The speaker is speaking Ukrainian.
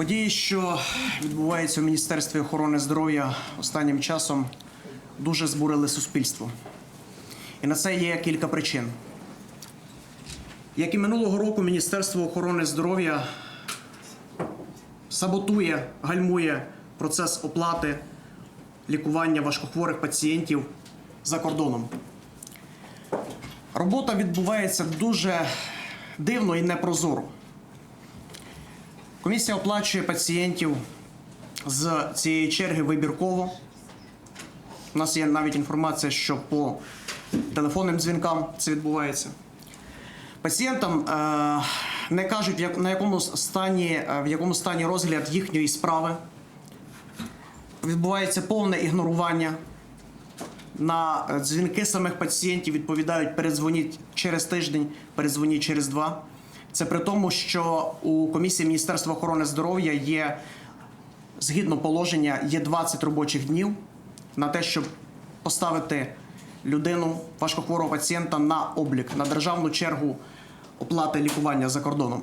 Події, що відбуваються у Міністерстві охорони здоров'я останнім часом, дуже збурили суспільство. І на це є кілька причин. Як і минулого року, Міністерство охорони здоров'я саботує, гальмує процес оплати лікування важкохворих пацієнтів за кордоном. Робота відбувається дуже дивно і непрозоро. Комісія оплачує пацієнтів з цієї черги вибірково. У нас є навіть інформація, що по телефонним дзвінкам це відбувається. Пацієнтам е, не кажуть, на якому стані, е, в якому стані розгляд їхньої справи. Відбувається повне ігнорування. На е, дзвінки самих пацієнтів відповідають передзвоніть через тиждень, передзвоніть через два. Це при тому, що у комісії Міністерства охорони здоров'я є згідно положення, є 20 робочих днів на те, щоб поставити людину, важкохворого пацієнта на облік на державну чергу оплати лікування за кордоном.